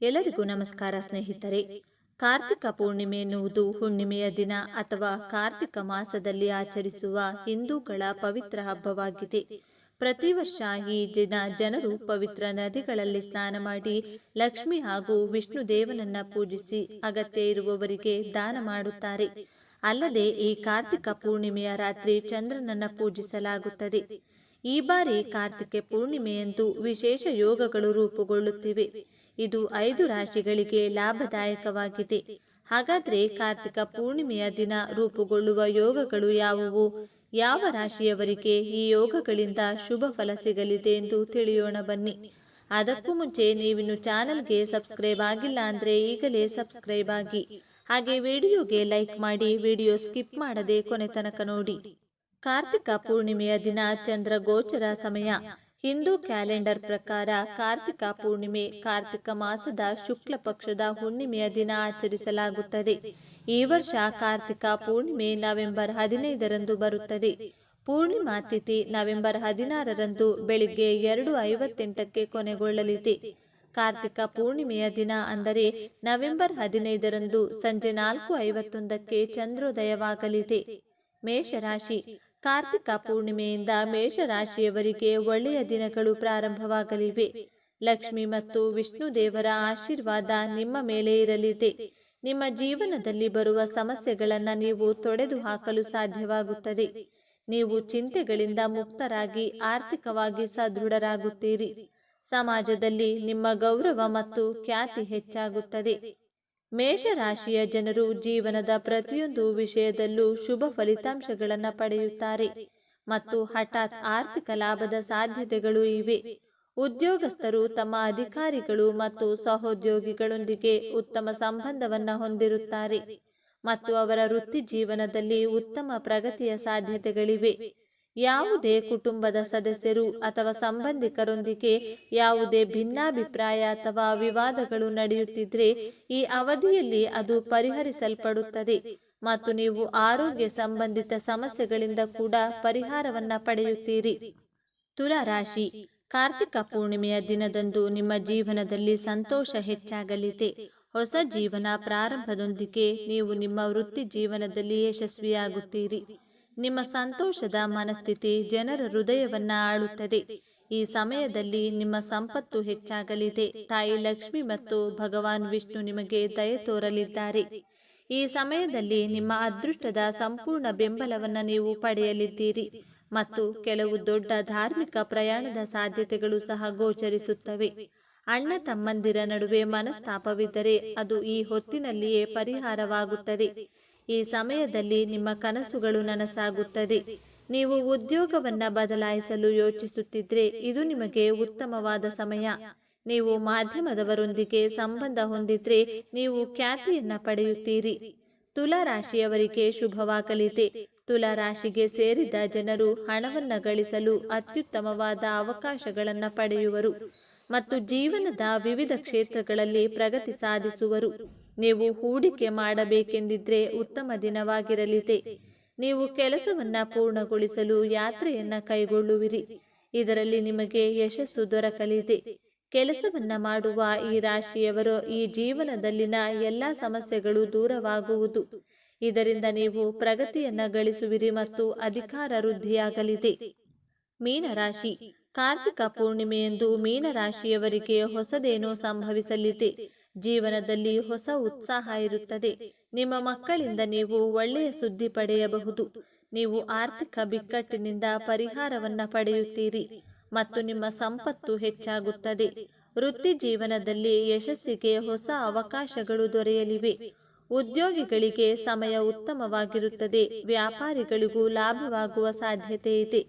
ಎಲ್ಲರಿಗೂ ನಮಸ್ಕಾರ ಸ್ನೇಹಿತರೆ. ಕಾರ್ತಿಕ ಪೂರ್ಣಿಮೆ ಎನ್ನುವುದು ಹುಣ್ಣಿಮೆಯ ದಿನ ಅಥವಾ ಕಾರ್ತಿಕ ಮಾಸದಲ್ಲಿ ಆಚರಿಸುವ ಹಿಂದೂಗಳ ಪವಿತ್ರ ಹಬ್ಬವಾಗಿದೆ. ಪ್ರತಿ ವರ್ಷ ಈ ದಿನ ಜನರು ಪವಿತ್ರ ನದಿಗಳಲ್ಲಿ ಸ್ನಾನ ಮಾಡಿ ಲಕ್ಷ್ಮಿ ಹಾಗೂ ವಿಷ್ಣು ದೇವನನ್ನ ಪೂಜಿಸಿ ಅಗತ್ಯ ಇರುವವರಿಗೆ ದಾನ ಮಾಡುತ್ತಾರೆ. ಅಲ್ಲದೆ ಈ ಕಾರ್ತಿಕ ಪೂರ್ಣಿಮೆಯ ರಾತ್ರಿ ಚಂದ್ರನನ್ನ ಪೂಜಿಸಲಾಗುತ್ತದೆ. ಈ ಬಾರಿ ಕಾರ್ತಿಕ ಪೂರ್ಣಿಮೆಯಂದು ವಿಶೇಷ ಯೋಗಗಳು ರೂಪುಗೊಳ್ಳುತ್ತಿವೆ. ಇದು ಐದು ರಾಶಿಗಳಿಗೆ ಲಾಭದಾಯಕವಾಗಿದೆ. ಹಾಗಾದರೆ ಕಾರ್ತಿಕ ಪೂರ್ಣಿಮೆಯ ದಿನ ರೂಪುಗೊಳ್ಳುವ ಯೋಗಗಳು ಯಾವುವು? ಯಾವ ರಾಶಿಯವರಿಗೆ ಈ ಯೋಗಗಳಿಂದ ಶುಭ ಫಲ ಸಿಗಲಿದೆ ಎಂದು ತಿಳಿಯೋಣ ಬನ್ನಿ. ಅದಕ್ಕೂ ಮುಂಚೆ ನೀವಿನ್ನು ಚಾನಲ್ಗೆ ಸಬ್ಸ್ಕ್ರೈಬ್ ಆಗಿಲ್ಲ ಅಂದರೆ ಈಗಲೇ ಸಬ್ಸ್ಕ್ರೈಬ್ ಆಗಿ. ಹಾಗೆ ವಿಡಿಯೋಗೆ ಲೈಕ್ ಮಾಡಿ ವಿಡಿಯೋ ಸ್ಕಿಪ್ ಮಾಡದೆ ಕೊನೆ ತನಕ ನೋಡಿ. ಕಾರ್ತಿಕ ಪೂರ್ಣಿಮೆಯ ದಿನ ಚಂದ್ರ ಗೋಚರ ಸಮಯ. ಹಿಂದೂ ಕ್ಯಾಲೆಂಡರ್ ಪ್ರಕಾರ ಕಾರ್ತಿಕ ಪೂರ್ಣಿಮೆ, ಕಾರ್ತಿಕ ಮಾಸದ ಶುಕ್ಲ ಪಕ್ಷದ ಹುಣ್ಣಿಮೆಯ ದಿನ ಆಚರಿಸಲಾಗುತ್ತದೆ. ಈ ವರ್ಷ ಕಾರ್ತಿಕ ಪೂರ್ಣಿಮೆ ನವೆಂಬರ್ ಹದಿನೈದರಂದು ಬರುತ್ತದೆ. ಪೂರ್ಣಿಮಾ ತಿಥಿ ನವೆಂಬರ್ ಹದಿನಾರರಂದು ಬೆಳಿಗ್ಗೆ ಎರಡು ಐವತ್ತೆಂಟಕ್ಕೆ ಕೊನೆಗೊಳ್ಳಲಿದೆ. ಕಾರ್ತಿಕ ಪೂರ್ಣಿಮೆಯ ದಿನ ಅಂದರೆ ನವೆಂಬರ್ ಹದಿನೈದರಂದು ಸಂಜೆ ನಾಲ್ಕು ಐವತ್ತೊಂದಕ್ಕೆ ಚಂದ್ರೋದಯವಾಗಲಿದೆ. ಮೇಷರಾಶಿ ಕಾರ್ತಿಕ ಪೂರ್ಣಿಮೆಯಿಂದ ಮೇಷರಾಶಿಯವರಿಗೆ ಒಳ್ಳೆಯ ದಿನಗಳು ಪ್ರಾರಂಭವಾಗಲಿವೆ. ಲಕ್ಷ್ಮಿ ಮತ್ತು ವಿಷ್ಣು ದೇವರ ಆಶೀರ್ವಾದ ನಿಮ್ಮ ಮೇಲೆ ಇರಲಿದೆ. ನಿಮ್ಮ ಜೀವನದಲ್ಲಿ ಬರುವ ಸಮಸ್ಯೆಗಳನ್ನು ನೀವು ತೊಡೆದು ಹಾಕಲು ಸಾಧ್ಯವಾಗುತ್ತದೆ. ನೀವು ಚಿಂತೆಗಳಿಂದ ಮುಕ್ತರಾಗಿ ಆರ್ಥಿಕವಾಗಿ ಸದೃಢರಾಗುತ್ತೀರಿ. ಸಮಾಜದಲ್ಲಿ ನಿಮ್ಮ ಗೌರವ ಮತ್ತು ಖ್ಯಾತಿ ಹೆಚ್ಚಾಗುತ್ತದೆ. ಮೇಷರಾಶಿಯ ಜನರು ಜೀವನದ ಪ್ರತಿಯೊಂದು ವಿಷಯದಲ್ಲೂ ಶುಭ ಫಲಿತಾಂಶಗಳನ್ನು ಪಡೆಯುತ್ತಾರೆ. ಮತ್ತು ಹಠಾತ್ ಆರ್ಥಿಕ ಲಾಭದ ಸಾಧ್ಯತೆಗಳು ಇವೆ. ಉದ್ಯೋಗಸ್ಥರು ತಮ್ಮ ಅಧಿಕಾರಿಗಳು ಮತ್ತು ಸಹೋದ್ಯೋಗಿಗಳೊಂದಿಗೆ ಉತ್ತಮ ಸಂಬಂಧವನ್ನು ಹೊಂದಿರುತ್ತಾರೆ. ಮತ್ತು ಅವರ ವೃತ್ತಿ ಜೀವನದಲ್ಲಿ ಉತ್ತಮ ಪ್ರಗತಿಯ ಸಾಧ್ಯತೆಗಳಿವೆ. ಯಾವುದೇ ಕುಟುಂಬದ ಸದಸ್ಯರು ಅಥವಾ ಸಂಬಂಧಿಕರೊಂದಿಗೆ ಯಾವುದೇ ಭಿನ್ನಾಭಿಪ್ರಾಯ ಅಥವಾ ವಿವಾದಗಳು ನಡೆಯುತ್ತಿದ್ರೆ ಈ ಅವಧಿಯಲ್ಲಿ ಅದು ಪರಿಹರಿಸಲ್ಪಡುತ್ತದೆ. ಮತ್ತು ನೀವು ಆರೋಗ್ಯ ಸಂಬಂಧಿತ ಸಮಸ್ಯೆಗಳಿಂದ ಕೂಡ ಪರಿಹಾರವನ್ನ ಪಡೆಯುತ್ತೀರಿ. ತುಲಾರಾಶಿ. ಕಾರ್ತಿಕ ಪೂರ್ಣಿಮೆಯ ದಿನದಂದು ನಿಮ್ಮ ಜೀವನದಲ್ಲಿ ಸಂತೋಷ ಹೆಚ್ಚಾಗಲಿದೆ ಹೊಸ ಜೀವನ ಪ್ರಾರಂಭದೊಂದಿಗೆ ನೀವು ನಿಮ್ಮ ವೃತ್ತಿ ಜೀವನದಲ್ಲಿ ಯಶಸ್ವಿಯಾಗುತ್ತೀರಿ. ನಿಮ್ಮ ಸಂತೋಷದ ಮನಸ್ಥಿತಿ ಜನರ ಹೃದಯವನ್ನ ಆಳುತ್ತದೆ. ಈ ಸಮಯದಲ್ಲಿ ನಿಮ್ಮ ಸಂಪತ್ತು ಹೆಚ್ಚಾಗಲಿದೆ. ತಾಯಿ ಲಕ್ಷ್ಮಿ ಮತ್ತು ಭಗವಾನ್ ವಿಷ್ಣು ನಿಮಗೆ ದಯೆ ತೋರಲಿದ್ದಾರೆ. ಈ ಸಮಯದಲ್ಲಿ ನಿಮ್ಮ ಅದೃಷ್ಟದ ಸಂಪೂರ್ಣ ಬೆಂಬಲವನ್ನು ನೀವು ಪಡೆಯಲಿದ್ದೀರಿ ಮತ್ತು ಕೆಲವು ದೊಡ್ಡ ಧಾರ್ಮಿಕ ಪ್ರಯಾಣದ ಸಾಧ್ಯತೆಗಳು ಸಹ ಗೋಚರಿಸುತ್ತವೆ. ಅಣ್ಣ ತಮ್ಮಂದಿರ ನಡುವೆ ಮನಸ್ತಾಪವಿದ್ದರೆ ಅದು ಈ ಹೊತ್ತಿನಲ್ಲಿಯೇ ಪರಿಹಾರವಾಗುತ್ತದೆ. ಈ ಸಮಯದಲ್ಲಿ ನಿಮ್ಮ ಕನಸುಗಳು ನನಸಾಗುತ್ತದೆ. ನೀವು ಉದ್ಯೋಗವನ್ನು ಬದಲಾಯಿಸಲು ಯೋಚಿಸುತ್ತಿದ್ರೆ ಇದು ನಿಮಗೆ ಉತ್ತಮವಾದ ಸಮಯ. ನೀವು ಮಾಧ್ಯಮದವರೊಂದಿಗೆ ಸಂಬಂಧ ಹೊಂದಿದ್ರೆ ನೀವು ಖ್ಯಾತಿಯನ್ನ ಪಡೆಯುತ್ತೀರಿ. ತುಲಾರಾಶಿಯವರಿಗೆ ಶುಭವಾಗಲಿದೆ. ತುಲಾರಾಶಿಗೆ ಸೇರಿದ ಜನರು ಹಣವನ್ನು ಗಳಿಸಲು ಅತ್ಯುತ್ತಮವಾದ ಅವಕಾಶಗಳನ್ನು ಪಡೆಯುವರು ಮತ್ತು ಜೀವನದ ವಿವಿಧ ಕ್ಷೇತ್ರಗಳಲ್ಲಿ ಪ್ರಗತಿ ಸಾಧಿಸುವರು. ನೀವು ಹೂಡಿಕೆ ಮಾಡಬೇಕೆಂದಿದ್ರೆ ಉತ್ತಮ ದಿನವಾಗಿರಲಿದೆ. ನೀವು ಕೆಲಸವನ್ನ ಪೂರ್ಣಗೊಳಿಸಲು ಯಾತ್ರೆಯನ್ನ ಕೈಗೊಳ್ಳುವಿರಿ. ಇದರಲ್ಲಿ ನಿಮಗೆ ಯಶಸ್ಸು ದೊರಕಲಿದೆ. ಕೆಲಸವನ್ನ ಮಾಡುವ ಈ ರಾಶಿಯವರು ಈ ಜೀವನದಲ್ಲಿನ ಎಲ್ಲ ಸಮಸ್ಯೆಗಳು ದೂರವಾಗುವುದು. ಇದರಿಂದ ನೀವು ಪ್ರಗತಿಯನ್ನ ಗಳಿಸುವಿರಿ ಮತ್ತು ಅಧಿಕಾರ ವೃದ್ಧಿಯಾಗಲಿದೆ. ಮೀನರಾಶಿ. ಕಾರ್ತಿಕ ಪೂರ್ಣಿಮೆಯಂದು ಮೀನರಾಶಿಯವರಿಗೆ ಹೊಸದೇನೋ ಸಂಭವಿಸಲಿದೆ. ಜೀವನದಲ್ಲಿ ಹೊಸ ಉತ್ಸಾಹ ಇರುತ್ತದೆ. ನಿಮ್ಮ ಮಕ್ಕಳಿಂದ ನೀವು ಒಳ್ಳೆಯ ಸುದ್ದಿ ಪಡೆಯಬಹುದು. ನೀವು ಆರ್ಥಿಕ ಬಿಕ್ಕಟ್ಟಿನಿಂದ ಪರಿಹಾರವನ್ನ ಪಡೆಯುತ್ತೀರಿ ಮತ್ತು ನಿಮ್ಮ ಸಂಪತ್ತು ಹೆಚ್ಚಾಗುತ್ತದೆ. ವೃತ್ತಿ ಜೀವನದಲ್ಲಿ ಯಶಸ್ಸಿಗೆ ಹೊಸ ಅವಕಾಶಗಳು ದೊರೆಯಲಿವೆ. ಉದ್ಯೋಗಿಗಳಿಗೆ ಸಮಯ ಉತ್ತಮವಾಗಿರುತ್ತದೆ. ವ್ಯಾಪಾರಿಗಳಿಗೂ ಲಾಭವಾಗುವ ಸಾಧ್ಯತೆ ಇದೆ.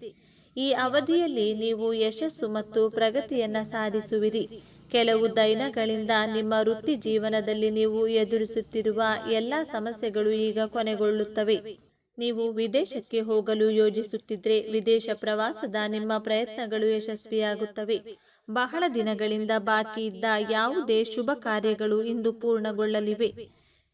ಈ ಅವಧಿಯಲ್ಲಿ ನೀವು ಯಶಸ್ಸು ಮತ್ತು ಪ್ರಗತಿಯನ್ನ ಸಾಧಿಸುವಿರಿ. ಕೆಲವು ದೈನಗಳಿಂದ ನಿಮ್ಮ ವೃತ್ತಿ ಜೀವನದಲ್ಲಿ ನೀವು ಎದುರಿಸುತ್ತಿರುವ ಎಲ್ಲ ಸಮಸ್ಯೆಗಳು ಈಗ ಕೊನೆಗೊಳ್ಳುತ್ತವೆ. ನೀವು ವಿದೇಶಕ್ಕೆ ಹೋಗಲು ಯೋಜಿಸುತ್ತಿದ್ರೆ ವಿದೇಶ ಪ್ರವಾಸದ ನಿಮ್ಮ ಪ್ರಯತ್ನಗಳು ಯಶಸ್ವಿಯಾಗುತ್ತವೆ. ಬಹಳ ದಿನಗಳಿಂದ ಬಾಕಿ ಇದ್ದ ಯಾವುದೇ ಶುಭ ಕಾರ್ಯಗಳು ಇಂದು ಪೂರ್ಣಗೊಳ್ಳಲಿವೆ.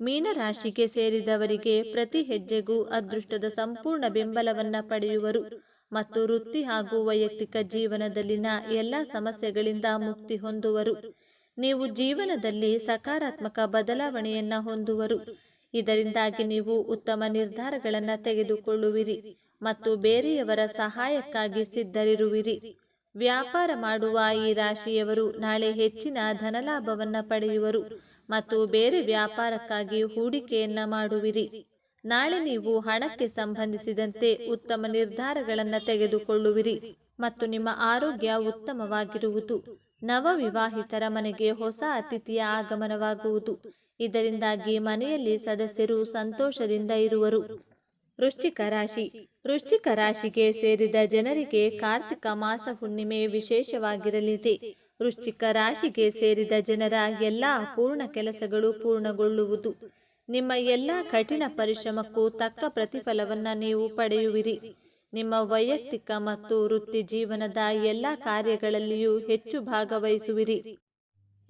ಮೀನರಾಶಿಗೆ ಸೇರಿದವರಿಗೆ ಪ್ರತಿ ಹೆಜ್ಜೆಗೂ ಅದೃಷ್ಟದ ಸಂಪೂರ್ಣ ಬೆಂಬಲವನ್ನ ಪಡೆಯುವರು. ಮತ್ತು ವೃತ್ತಿ ಹಾಗೂ ವೈಯಕ್ತಿಕ ಜೀವನದಲ್ಲಿನ ಎಲ್ಲ ಸಮಸ್ಯೆಗಳಿಂದ ಮುಕ್ತಿ ಹೊಂದುವರು. ನೀವು ಜೀವನದಲ್ಲಿ ಸಕಾರಾತ್ಮಕ ಬದಲಾವಣೆಯನ್ನ ಹೊಂದುವರು. ಇದರಿಂದಾಗಿ ನೀವು ಉತ್ತಮ ನಿರ್ಧಾರಗಳನ್ನು ತೆಗೆದುಕೊಳ್ಳುವಿರಿ ಮತ್ತು ಬೇರೆಯವರ ಸಹಾಯಕ್ಕಾಗಿ ಸಿದ್ಧರಿರುವಿರಿ. ವ್ಯಾಪಾರ ಮಾಡುವ ಈ ರಾಶಿಯವರು ನಾಳೆ ಹೆಚ್ಚಿನ ಧನಲಾಭವನ್ನ ಪಡೆಯುವರು ಮತ್ತು ಬೇರೆ ವ್ಯಾಪಾರಕ್ಕಾಗಿ ಹೂಡಿಕೆಯನ್ನ ಮಾಡುವಿರಿ. ನಾಳೆ ನೀವು ಹಣಕ್ಕೆ ಸಂಬಂಧಿಸಿದಂತೆ ಉತ್ತಮ ನಿರ್ಧಾರಗಳನ್ನು ತೆಗೆದುಕೊಳ್ಳುವಿರಿ ಮತ್ತು ನಿಮ್ಮ ಆರೋಗ್ಯ ಉತ್ತಮವಾಗಿರುವುದು. ನವ ವಿವಾಹಿತರ ಮನೆಗೆ ಹೊಸ ಅತಿಥಿಯ ಆಗಮನವಾಗುವುದು. ಇದರಿಂದಾಗಿ ಮನೆಯಲ್ಲಿ ಸದಸ್ಯರು ಸಂತೋಷದಿಂದ ಇರುವರು. ವೃಶ್ಚಿಕ ರಾಶಿ. ವೃಶ್ಚಿಕ ರಾಶಿಗೆ ಸೇರಿದ ಜನರಿಗೆ ಕಾರ್ತಿಕ ಮಾಸ ಹುಣ್ಣಿಮೆ ವಿಶೇಷವಾಗಿರಲಿದೆ. ವೃಶ್ಚಿಕ ರಾಶಿಗೆ ಸೇರಿದ ಜನರ ಎಲ್ಲ ಪೂರ್ಣ ಕೆಲಸಗಳು ಪೂರ್ಣಗೊಳ್ಳುವುದು. ನಿಮ್ಮ ಎಲ್ಲ ಕಠಿಣ ಪರಿಶ್ರಮಕ್ಕೂ ತಕ್ಕ ಪ್ರತಿಫಲವನ್ನ ನೀವು ಪಡೆಯುವಿರಿ. ನಿಮ್ಮ ವೈಯಕ್ತಿಕ ಮತ್ತು ವೃತ್ತಿ ಜೀವನದ ಎಲ್ಲ ಕಾರ್ಯಗಳಲ್ಲಿಯೂ ಹೆಚ್ಚು ಭಾಗವಹಿಸುವಿರಿ.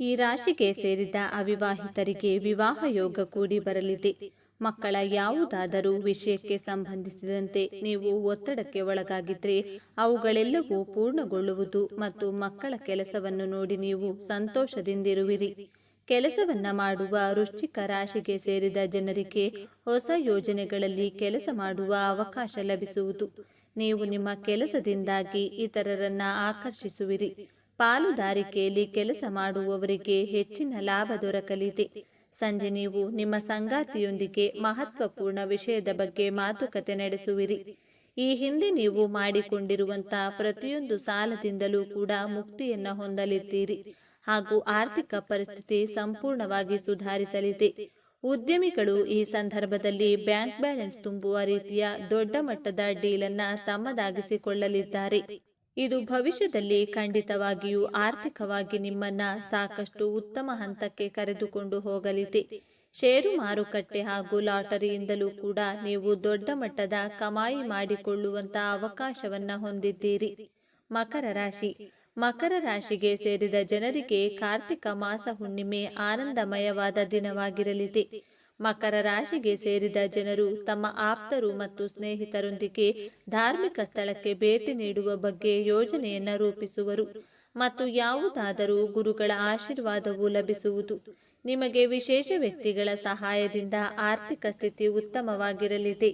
ಈ ರಾಶಿಗೆ ಸೇರಿದ ಅವಿವಾಹಿತರಿಗೆ ವಿವಾಹ ಯೋಗ ಕೂಡಿ ಬರಲಿದೆ. ಮಕ್ಕಳ ಯಾವುದಾದರೂ ವಿಷಯಕ್ಕೆ ಸಂಬಂಧಿಸಿದಂತೆ ನೀವು ಒತ್ತಡಕ್ಕೆ ಒಳಗಾಗಿದ್ರೆ ಅವುಗಳೆಲ್ಲವೂ ಪೂರ್ಣಗೊಳ್ಳುವುದು ಮತ್ತು ಮಕ್ಕಳ ಕೆಲಸವನ್ನು ನೋಡಿ ನೀವು ಸಂತೋಷದಿಂದಿರುವಿರಿ. ಕೆಲಸವನ್ನ ಮಾಡುವ ವೃಶ್ಚಿಕ ರಾಶಿಗೆ ಸೇರಿದ ಜನರಿಗೆ ಹೊಸ ಯೋಜನೆಗಳಲ್ಲಿ ಕೆಲಸ ಮಾಡುವ ಅವಕಾಶ ಲಭಿಸುವುದು. ನೀವು ನಿಮ್ಮ ಕೆಲಸದಿಂದಾಗಿ ಇತರರನ್ನ ಆಕರ್ಷಿಸುವಿರಿ. ಪಾಲುದಾರಿಕೆಯಲ್ಲಿ ಕೆಲಸ ಮಾಡುವವರಿಗೆ ಹೆಚ್ಚಿನ ಲಾಭ ದೊರಕಲಿದೆ. ಸಂಜೆ ನೀವು ನಿಮ್ಮ ಸಂಗಾತಿಯೊಂದಿಗೆ ಮಹತ್ವಪೂರ್ಣ ವಿಷಯದ ಬಗ್ಗೆ ಮಾತುಕತೆ ನಡೆಸುವಿರಿ. ಈ ಹಿಂದೆ ನೀವು ಮಾಡಿಕೊಂಡಿರುವಂತಹ ಪ್ರತಿಯೊಂದು ಸಾಲದಿಂದಲೂ ಕೂಡ ಮುಕ್ತಿಯನ್ನ ಹೊಂದಲಿದ್ದೀರಿ. ಹಾಗೂ ಆರ್ಥಿಕ ಪರಿಸ್ಥಿತಿ ಸಂಪೂರ್ಣವಾಗಿ ಸುಧಾರಿಸಲಿದೆ. ಉದ್ಯಮಿಗಳು ಈ ಸಂದರ್ಭದಲ್ಲಿ ಬ್ಯಾಂಕ್ ಬ್ಯಾಲೆನ್ಸ್ ತುಂಬುವ ರೀತಿಯ ದೊಡ್ಡ ಮಟ್ಟದ ಡೀಲ್ ಅನ್ನ ತಮ್ಮದಾಗಿಸಿಕೊಳ್ಳಲಿದ್ದಾರೆ. ಇದು ಭವಿಷ್ಯದಲ್ಲಿ ಖಂಡಿತವಾಗಿಯೂ ಆರ್ಥಿಕವಾಗಿ ನಿಮ್ಮನ್ನ ಸಾಕಷ್ಟು ಉತ್ತಮ ಹಂತಕ್ಕೆ ಕರೆದುಕೊಂಡು ಹೋಗಲಿದೆ. ಷೇರು ಮಾರುಕಟ್ಟೆ ಹಾಗೂ ಲಾಟರಿಯಿಂದಲೂ ಕೂಡ ನೀವು ದೊಡ್ಡ ಮಟ್ಟದ ಕಮಾಯಿ ಮಾಡಿಕೊಳ್ಳುವಂತಹ ಅವಕಾಶವನ್ನ ಹೊಂದಿದ್ದೀರಿ. ಮಕರ ರಾಶಿ. ಮಕರ ರಾಶಿಗೆ ಸೇರಿದ ಜನರಿಗೆ ಕಾರ್ತಿಕ ಮಾಸ ಹುಣ್ಣಿಮೆ ಆನಂದಮಯವಾದ ದಿನವಾಗಿರಲಿದೆ. ಮಕರ ರಾಶಿಗೆ ಸೇರಿದ ಜನರು ತಮ್ಮ ಆಪ್ತರು ಮತ್ತು ಸ್ನೇಹಿತರೊಂದಿಗೆ ಧಾರ್ಮಿಕ ಸ್ಥಳಕ್ಕೆ ಭೇಟಿ ನೀಡುವ ಬಗ್ಗೆ ಯೋಜನೆಯನ್ನು ರೂಪಿಸುವರು. ಮತ್ತು ಯಾವುದಾದರೂ ಗುರುಗಳ ಆಶೀರ್ವಾದವು ಲಭಿಸುವುದು. ನಿಮಗೆ ವಿಶೇಷ ವ್ಯಕ್ತಿಗಳ ಸಹಾಯದಿಂದ ಆರ್ಥಿಕ ಸ್ಥಿತಿ ಉತ್ತಮವಾಗಿರಲಿದೆ.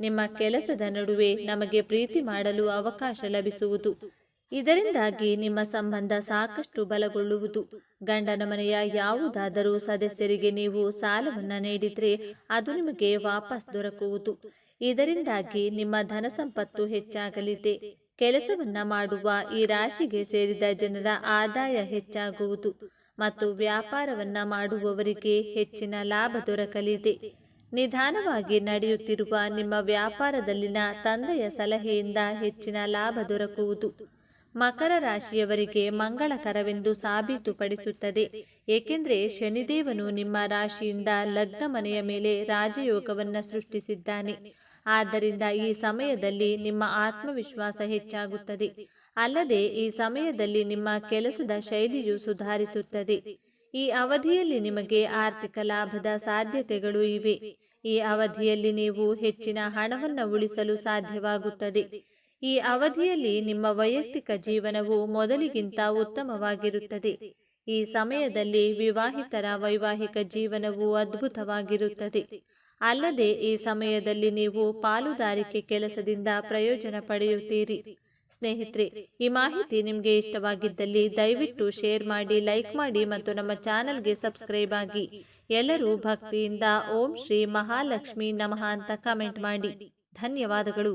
ನಿಮ್ಮ ಕೆಲಸದ ನಡುವೆ ನಮಗೆ ಪ್ರೀತಿ ಮಾಡಲು ಅವಕಾಶ ಲಭಿಸುವುದು. ಇದರಿಂದಾಗಿ ನಿಮ್ಮ ಸಂಬಂಧ ಸಾಕಷ್ಟು ಬಲಗೊಳ್ಳುವುದು. ಗಂಡನ ಮನೆಯ ಯಾವುದಾದರೂ ಸದಸ್ಯರಿಗೆ ನೀವು ಸಾಲವನ್ನು ನೀಡಿದರೆ ಅದು ನಿಮಗೆ ವಾಪಸ್ ದೊರಕುವುದು. ಇದರಿಂದಾಗಿ ನಿಮ್ಮ ಧನ ಸಂಪತ್ತು ಹೆಚ್ಚಾಗಲಿದೆ. ಕೆಲಸವನ್ನ ಮಾಡುವ ಈ ರಾಶಿಗೆ ಸೇರಿದ ಜನರ ಆದಾಯ ಹೆಚ್ಚಾಗುವುದು ಮತ್ತು ವ್ಯಾಪಾರವನ್ನ ಮಾಡುವವರಿಗೆ ಹೆಚ್ಚಿನ ಲಾಭ ದೊರಕಲಿದೆ. ನಿಧಾನವಾಗಿ ನಡೆಯುತ್ತಿರುವ ನಿಮ್ಮ ವ್ಯಾಪಾರದಲ್ಲಿನ ತಂದೆಯ ಸಲಹೆಯಿಂದ ಹೆಚ್ಚಿನ ಲಾಭ ದೊರಕುವುದು. ಮಕರ ರಾಶಿಯವರಿಗೆ ಮಂಗಳಕರವೆಂದು ಸಾಬೀತುಪಡಿಸುತ್ತದೆ. ಏಕೆಂದರೆ ಶನಿದೇವನು ನಿಮ್ಮ ರಾಶಿಯಿಂದ ಲಗ್ನ ಮನೆಯ ಮೇಲೆ ರಾಜಯೋಗವನ್ನು ಸೃಷ್ಟಿಸಿದ್ದಾನೆ. ಆದ್ದರಿಂದ ಈ ಸಮಯದಲ್ಲಿ ನಿಮ್ಮ ಆತ್ಮವಿಶ್ವಾಸ ಹೆಚ್ಚಾಗುತ್ತದೆ. ಅಲ್ಲದೆ ಈ ಸಮಯದಲ್ಲಿ ನಿಮ್ಮ ಕೆಲಸದ ಶೈಲಿಯು ಸುಧಾರಿಸುತ್ತದೆ. ಈ ಅವಧಿಯಲ್ಲಿ ನಿಮಗೆ ಆರ್ಥಿಕ ಲಾಭದ ಸಾಧ್ಯತೆಗಳು ಇವೆ. ಈ ಅವಧಿಯಲ್ಲಿ ನೀವು ಹೆಚ್ಚಿನ ಹಣವನ್ನು ಉಳಿಸಲು ಸಾಧ್ಯವಾಗುತ್ತದೆ. ಈ ಅವಧಿಯಲ್ಲಿ ನಿಮ್ಮ ವೈಯಕ್ತಿಕ ಜೀವನವು ಮೊದಲಿಗಿಂತ ಉತ್ತಮವಾಗಿರುತ್ತದೆ. ಈ ಸಮಯದಲ್ಲಿ ವಿವಾಹಿತರ ವೈವಾಹಿಕ ಜೀವನವು ಅದ್ಭುತವಾಗಿರುತ್ತದೆ. ಅಲ್ಲದೆ ಈ ಸಮಯದಲ್ಲಿ ನೀವು ಪಾಲುದಾರಿಕೆ ಕೆಲಸದಿಂದ ಪ್ರಯೋಜನ ಪಡೆಯುತ್ತೀರಿ. ಸ್ನೇಹಿತರೆ, ಈ ಮಾಹಿತಿ ನಿಮಗೆ ಇಷ್ಟವಾಗಿದ್ದಲ್ಲಿ ದಯವಿಟ್ಟು ಶೇರ್ ಮಾಡಿ, ಲೈಕ್ ಮಾಡಿ ಮತ್ತು ನಮ್ಮ ಚಾನಲ್ಗೆ ಸಬ್ಸ್ಕ್ರೈಬ್ ಆಗಿ. ಎಲ್ಲರೂ ಭಕ್ತಿಯಿಂದ ಓಂ ಶ್ರೀ ಮಹಾಲಕ್ಷ್ಮಿ ನಮಃ ಅಂತ ಕಮೆಂಟ್ ಮಾಡಿ. ಧನ್ಯವಾದಗಳು.